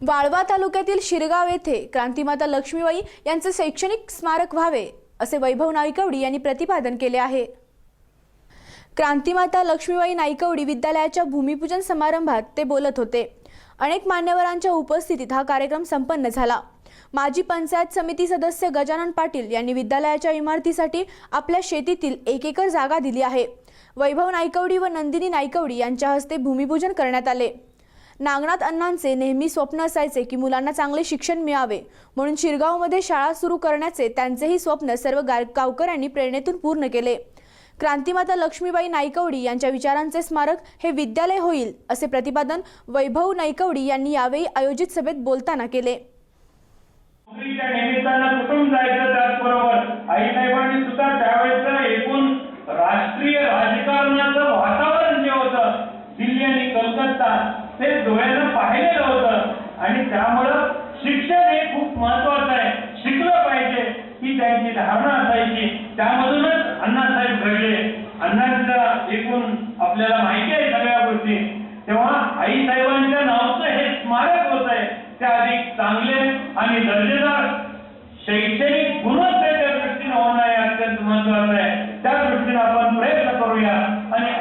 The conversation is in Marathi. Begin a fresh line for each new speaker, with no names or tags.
वाळवा तालुक्यातील शिरगाव येथे क्रांतीमाता लक्ष्मीबाई यांचे शैक्षणिक स्मारक व्हावे असे वैभव नाईकवडी यांनी प्रतिपादन केले आहे. क्रांतिमाता लक्ष्मीबाई नाईकवडी विद्यालयाच्या भूमिपूजन समारंभात ते बोलत होते. अनेक मान्यवरांच्या उपस्थितीत हा कार्यक्रम संपन्न झाला. माजी पंचायत समिती सदस्य गजानन पाटील यांनी विद्यालयाच्या इमारतीसाठी आपल्या शेतीतील एक एकर जागा दिली आहे. वैभव नाईकवडी व नंदिनी नाईकवडी यांच्या हस्ते भूमिपूजन करण्यात आले. नागनाथ अण्णांचे नेहमी स्वप्न असायचे की मुलांना चांगले शिक्षण मिळावे. म्हणून शिरगावमध्ये शाळा सुरू करण्याचे त्यांचेही स्वप्न सर्व गावकऱ्यांनी प्रेरणेतून पूर्ण केले. क्रांतीमाता लक्ष्मीबाई नाईकवडी यांच्या विचारांचे स्मारक हे विद्यालय होईल असे प्रतिपादन वैभव नाईकवडी यांनी यावेळी आयोजित सभेत बोलताना केले.
राष्ट्रीय राजकारणाचं वातावरण जे होतं दिल्ली आणि कलकत्ता ते डोळ्यानं पाहिलेलं होतं. आणि त्यामुळं शिक्षण हे खूप महत्वाचं आहे. शिकलं पाहिजे ही त्यांची धारणा असायची. त्यामधूनच अण्णासाहेब घडले. अण्णांचा एकूण आपल्याला माहिती आहे सगळ्या गोष्टी. तेव्हा आई साहेबांच्या नावाचं हे स्मारक होत आहे त्या अधिक चांगले आणि दर्जेदार शैक्षणिक गुणवत्तेच्या त्याच्या दृष्टीने होणं हे अत्यंत महत्वाचं आहे. त्या दृष्टीने आपण प्रयत्न करूया. आणि